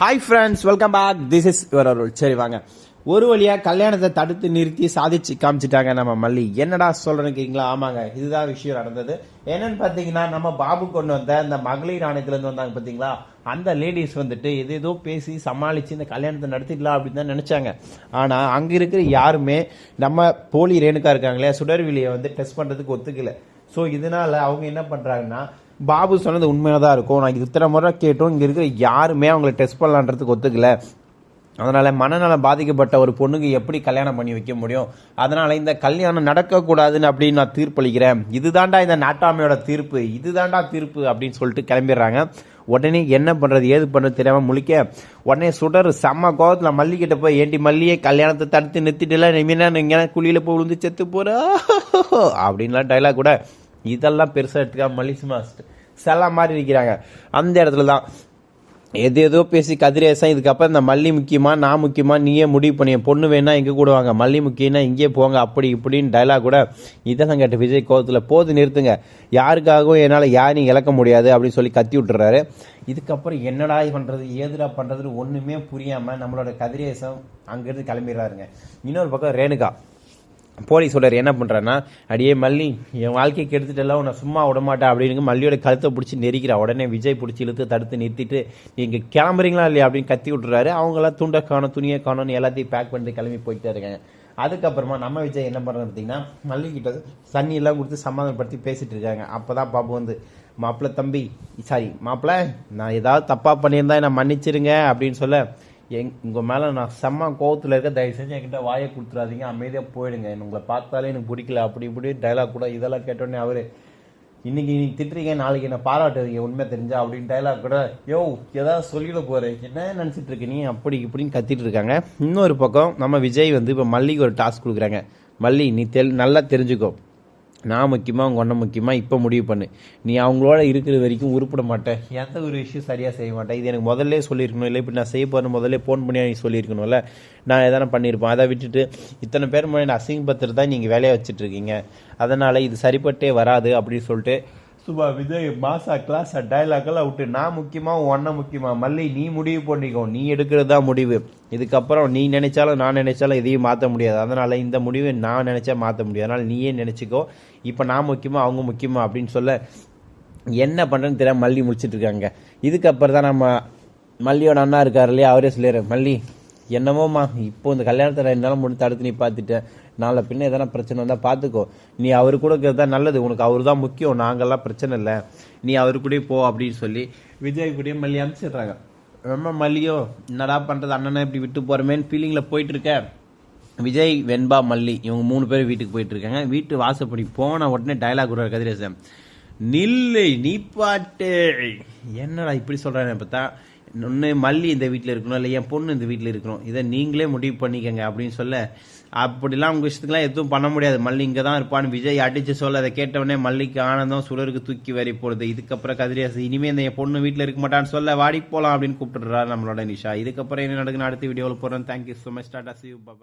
Hi friends welcome back this is your Arul சரி வாங்க. ஒரு வழியாக கல்யாணத்தை தடுத்து நிறுத்தி சாதிச்சு காமிச்சிட்டாங்க நம்ம மல்லி. என்னடா சொல்கிறேன்னு ஆமாங்க. இதுதான் விஷயம் நடந்தது. என்னன்னு பார்த்தீங்கன்னா நம்ம பாபு கொண்டு வந்த இந்த மகளிர் ஆணையத்துலேருந்து வந்தாங்க பார்த்தீங்களா அந்த லேடிஸ் வந்துட்டு எது ஏதோ பேசி சமாளித்து இந்த கல்யாணத்தை நடத்திடலாம் அப்படின்னு தான் நினச்சாங்க. ஆனால் அங்கே இருக்கிற யாருமே நம்ம போலி ரேணுக்கா இருக்காங்களே சுடர்விலியை வந்து டெஸ்ட் பண்ணுறதுக்கு ஒத்துக்கல. ஸோ இதனால அவங்க என்ன பண்ணுறாங்கன்னா பாபு சொன்னது உண்மையாக தான் இருக்கும். நான் இத்தனை முறை கேட்டோம் இங்கே இருக்கிற யாருமே அவங்கள டெஸ்ட் பண்ணலான்றதுக்கு ஒத்துக்கல. அதனால் மனநலம் பாதிக்கப்பட்ட ஒரு பொண்ணுக்கு எப்படி கல்யாணம் பண்ணி வைக்க முடியும்? அதனால் இந்த கல்யாணம் நடக்கக்கூடாதுன்னு அப்படின்னு நான் தீர்ப்பளிக்கிறேன். இதுதான்டா இந்த நாட்டாமையோட தீர்ப்பு இதுதான்டா தீர்ப்பு அப்படின்னு சொல்லிட்டு கிளம்பிடுறாங்க. உடனே என்ன பண்ணுறது ஏது பண்ணுறது தெரியாமல் முழிக்க உடனே சுடர் செம்ம கோபத்தில் மல்லிக்கிட்ட போய் ஏண்டி மல்லியே கல்யாணத்தை தடுத்து நிறுத்திட்டுல நீங்க நீங்க குழியில போய் விழுந்து செத்து போகிறா அப்படின்லாம் டைலாக் கூட இதெல்லாம் பெருசாக எடுத்துக்காம மல்லி மாஸ்ட் செல்ல மாதிரி இருக்கிறாங்க அந்த இடத்துல தான் எது ஏதோ பேசி கதிரேசன் இதுக்கப்புறம் இந்த மல்லி முக்கியமா நான் முக்கியமா நீயே முடிவு பண்ணி. பொண்ணு வேணா இங்கே கூட வாங்க. மல்லி முக்கியம்னா இங்கே போங்க அப்படி இப்படின்னு டைலாக் கூட இதெல்லாம் கேட்ட விஜய் கோவத்தில் போது நிறுத்துங்க. யாருக்காகவும் என்னால் யாரையும் இழக்க முடியாது அப்படின்னு சொல்லி கத்தி விட்டுறாரு. இதுக்கப்புறம் என்னடா பண்ணுறது ஏதுடா பண்ணுறதுன்னு ஒன்றுமே புரியாமல் நம்மளோட கதிரேசம் அங்கேருந்து கிளம்பிடுறாருங்க. இன்னொரு பக்கம் ரேணுகா. போலீஸ் சொல்றாரு என்ன பண்ணுறான்னா அடியே மல்லி என் வாழ்க்கைக்கு எடுத்துட்டெல்லாம் உன்னை சும்மா விடமாட்டேன் அப்படின்னு மல்லியோட கழுத்தை பிடிச்சி நெரிக்கிறா உடனே விஜய் பிடிச்சி இழுத்து தடுத்து நிறுத்திட்டு நீங்கள் கிளம்புறீங்களா இல்லையா அப்படின்னு கத்தி விட்டுறாரு. அவங்களாம் துண்டை காணும் துணியை காணும்னு எல்லாத்தையும் பேக் பண்ணிட்டு கிளம்பி போயிட்டே இருக்காங்க. அதுக்கப்புறமா நம்ம விஜய் என்ன பண்றது பார்த்தீங்கன்னா மல்லி கிட்ட தண்ணி எல்லாம் கொடுத்து சமாதானப்படுத்தி பேசிட்டு இருக்காங்க. அப்பதான் பாபு வந்து மாப்பிள்ளை தம்பி சாரி மாப்பிள்ளை நான் ஏதாவது தப்பாக பண்ணியிருந்தா என்ன மன்னிச்சிருங்க அப்படின்னு சொல்ல எங் உங்கள் மேலே நான் செம்ம கோவத்தில் இருக்க தயவு செஞ்சு என்கிட்ட வாயை கொடுத்துடாதீங்க அமைதியாக போயிடுங்க. உங்களை பார்த்தாலே எனக்கு பிடிக்கல. அப்படி இப்படி டைலாக் கூட இதெல்லாம் கேட்டோடனே அவர் இன்னைக்கு நீ திட்டுறீங்க நாளைக்கு என்ன பாராட்டுறீங்க உண்மை தெரிஞ்சா? அப்படின்னு டைலாக் கூட யோ ஏதாவது சொல்லிட போகிறேன் என்ன நினச்சிட்டு இருக்க நீ? அப்படி இப்படின்னு கத்திட்டு இருக்காங்க. இன்னொரு பக்கம் நம்ம விஜய் வந்து இப்போ மல்லிக்கு ஒரு டாஸ்க் கொடுக்குறாங்க. மல்லி நீ தெல் நல்லா தெரிஞ்சுக்கோ. நான் முக்கியமாக அவங்க ஒன்றை முக்கியமாக இப்போ முடிவு பண்ணு. நீ அவங்களோட இருக்கிற வரைக்கும் உருப்பிட மாட்டேன் எந்த ஒரு விஷயம் சரியாக செய்ய மாட்டேன் இது எனக்கு முதல்ல சொல்லியிருக்கணும். இல்லை இப்படி நான் செய்ய போகிறேன் முதல்ல ஃபோன் பண்ணி நீ சொல்லியிருக்கணும்ல? நான் எதனா பண்ணியிருப்பேன். அதை விட்டுட்டு இத்தனை பேர் முன்னாடி அசிங்கப்பத்திரம் தான் நீங்கள் வேலையை வச்சுட்ருக்கீங்க அதனால் இது சரிப்பட்டே வராது அப்படின்னு சொல்லிட்டு சுபா விஜய் மாசா கிளாஸ் டைலாக்கெல்லாம் விட்டு நான் முக்கியமா ஒன்ன முக்கியமா மல்லி நீ முடிவு பண்ணிக்கோ. நீ எடுக்கிறது தான் முடிவு. இதுக்கப்புறம் நீ நினைச்சாலும் நான் நினைச்சாலும் எதையும் மாற்ற முடியாது. அதனால இந்த முடிவை நான் நினைச்சா மாற்ற முடியாது. அதனால நீயே நினைச்சுக்கோ. இப்போ நான் முக்கியமா அவங்க முக்கியமா அப்படின்னு சொல்ல என்ன பண்ணுறேன்னு தெரியாம மல்லி முடிச்சிட்டு இருக்காங்க. இதுக்கப்புறம் தான் நம்ம மல்லியோட அண்ணா இருக்கார் இல்லையா? அவரே சொல்லிடுறேன் மல்லி என்னமோம்மா இப்போ இந்த கல்யாணத்தை என்னால் முடிஞ்சு தடுத்து நீ பார்த்துட்டேன் நாளை பின்ன எதனா பிரச்சனை வந்தால் பார்த்துக்கோ. நீ அவர் கூட இருக்கிறது தான் நல்லது. உனக்கு அவர் தான் முக்கியம். நாங்கள்லாம் பிரச்சனை இல்லை. நீ அவர் கூட போ அப்படின்னு சொல்லி விஜய் கூடயே மல்லி அனுப்பிச்சிடுறாங்க. ரொம்ப மல்லியோ என்னடா பண்ணுறது அண்ணனை இப்படி விட்டு போகிறமேன்னு ஃபீலிங்கில் போயிட்டுருக்க. விஜய் வெண்பா மல்லி இவங்க மூணு பேர் வீட்டுக்கு போயிட்டுருக்காங்க. வீட்டு வாசப்படி போன உடனே டயலாக் விடுறாரு கதிரேசன். நில்லை நீ பாட்டு. என்னடா இப்படி சொல்றானே பார்த்தா ஒன்று மல்லி இந்த வீட்டில் இருக்கணும் இல்லை என் பொண்ணு இந்த வீட்டில் இருக்கணும். இதை நீங்களே முடிவு பண்ணிக்கங்க அப்படின்னு சொல்ல அப்படிலாம் உங்கள் விஷயத்துக்குலாம் எதுவும் பண்ண முடியாது. மல்லி இங்கே தான் இருப்பான்னு விஜய் அடித்து சொல்ல அதை கேட்டவொடனே மல்லிக்கு ஆனந்தம் சுடருக்கு தூக்கி வரி போடுது. இதுக்கப்புறம் கதிரியாசு இனிமேல் இந்த என் பொண்ணு வீட்டில் இருக்க மாட்டான்னு சொல்ல வாடி போகலாம் அப்படின்னு கூப்பிட்டுறாரு நம்மளோட நிஷா. இதுக்கப்புறம் என்ன நடக்குன்னு அடுத்த வீடியோவில் போகிறேன் thank you so much tata C Baba